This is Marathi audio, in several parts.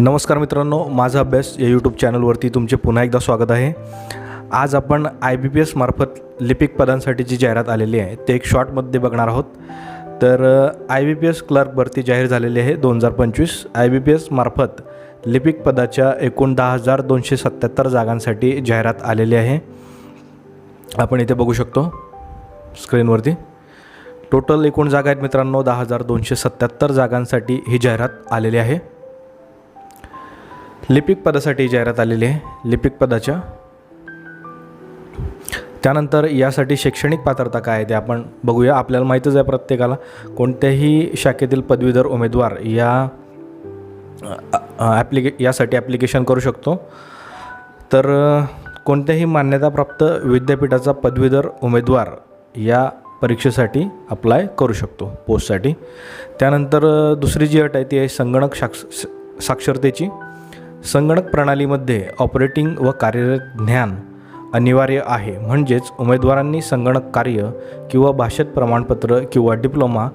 नमस्कार मित्रांनो माझा अभ्यास या यूट्यूब चॅनलवरती तुमचे पुन्हा एकदा स्वागत आहे. आज आपण आय बी पी एस मार्फत लिपिक पदांसाठी जी जाहिरात आलेली आहे ते एक शॉर्टमध्ये बघणार आहोत. तर I B P S clerk भरती जाहीर झालेली आहे दोन हजार पंचवीस. आय बी पी एस मार्फत लिपिक पदाच्या एकूण दहा हजार दोनशे सत्याहत्तर जागांसाठी जाहिरात आलेली आहे. आपण इथे बघू शकतो स्क्रीनवरती. टोटल एकूण जागा आहेत मित्रांनो दहा हजार दोनशे सत्याहत्तर जागांसाठी ही जाहिरात आलेली आहे. लिपिक पदासाठी जाहिरात आलेली आहे. लिपिक पदाच्या. त्यानंतर यासाठी शैक्षणिक पात्रता काय आहे ते आपण बघूया. आपल्याला माहीतच आहे प्रत्येकाला. कोणत्याही शाखेतील पदवीधर उमेदवार या ॲप्लिके यासाठी ॲप्लिकेशन करू शकतो. तर कोणत्याही मान्यताप्राप्त विद्यापीठाचा पदवीधर उमेदवार या परीक्षेसाठी अप्लाय करू शकतो पोस्टसाठी त्यानंतर दुसरी जी अट आहे ती आहे संगणक साक्ष साक्षरतेची. संगणक प्रणालीमध्ये ऑपरेटिंग व कार्यरत ज्ञान अनिवार्य आहे. म्हणजेच उमेदवारांनी संगणक कार्य किंवा भाषेत प्रमाणपत्र किंवा डिप्लोमा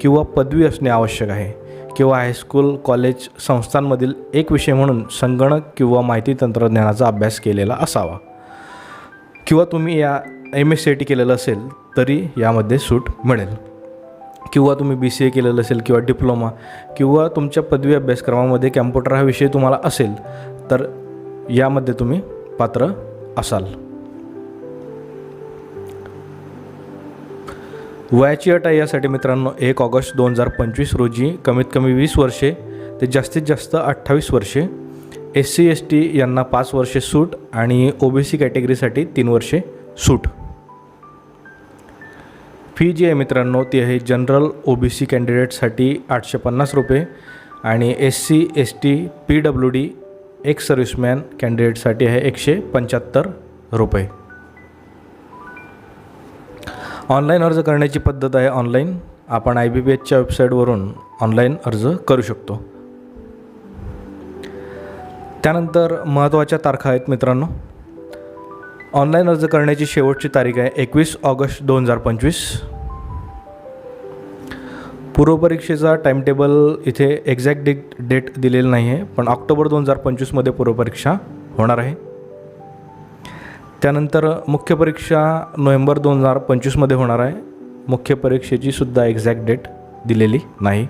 किंवा पदवी असणे आवश्यक आहे. किंवा हायस्कूल कॉलेज संस्थांमधील एक विषय म्हणून संगणक किंवा माहिती तंत्रज्ञानाचा अभ्यास केलेला असावा. किंवा तुम्ही या एम एस सी टी केलेलं असेल तरी यामध्ये सूट मिळेल. किंवा तुम्ही बी सी ए केलेलं असेल किंवा डिप्लोमा किंवा तुमच्या पदवी अभ्यासक्रमामध्ये कॅम्प्युटर हा विषय तुम्हाला असेल तर यामध्ये तुम्ही पात्र असाल. वयाची अट आहे यासाठी मित्रांनो एक ऑगस्ट दोन हजार पंचवीस रोजी कमीत कमी वीस वर्षे ते जास्तीत जास्त अठ्ठावीस वर्षे एस सी एस टी यांना पाच वर्षे सूट आणि ओ बी सी कॅटेगरीसाठी तीन वर्षे सूट. फी जी आहे मित्रांनो ती आहे जनरल ओ बी सी कॅन्डिडेटसाठी आठशे पन्नास रुपये आणि S C S T P W D ex serviceman कॅन्डिडेटसाठी आहे एकशे पंच्याहत्तर रुपये. ऑनलाईन अर्ज करण्याची पद्धत आहे ऑनलाईन. आपण आय बी पी एचच्या वेबसाईटवरून ऑनलाईन अर्ज करू शकतो. त्यानंतर महत्त्वाच्या तारखा आहेत मित्रांनो. ऑनलाईन अर्ज करण्याची शेवटची तारीख आहे एकवीस ऑगस्ट दोन हजार पंचवीस. पूर्वपरीक्षेचा टाईमटेबल इथे एक्झॅक्ट डे डेट दिलेलं नाही आहे पण ऑक्टोबर दोन हजार पंचवीसमध्ये पूर्वपरीक्षा होणार आहे. त्यानंतर मुख्य परीक्षा नोव्हेंबर दोन हजार पंचवीसमध्ये होणार आहे. मुख्य परीक्षेची सुद्धा एक्झॅक्ट डेट दिलेली नाही.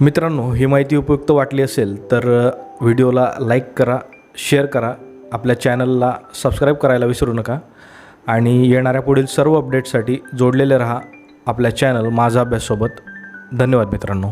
मित्रांनो ही माहिती उपयुक्त वाटली असेल तर व्हिडिओला लाईक करा शेअर करा. आपल्या चॅनलला सबस्क्राईब करायला विसरू नका. आणि येणाऱ्या पुढील सर्व अपडेट्ससाठी जोडलेले रहा आपल्या चॅनल माझा अभ्याससोबत. धन्यवाद मित्रांनो.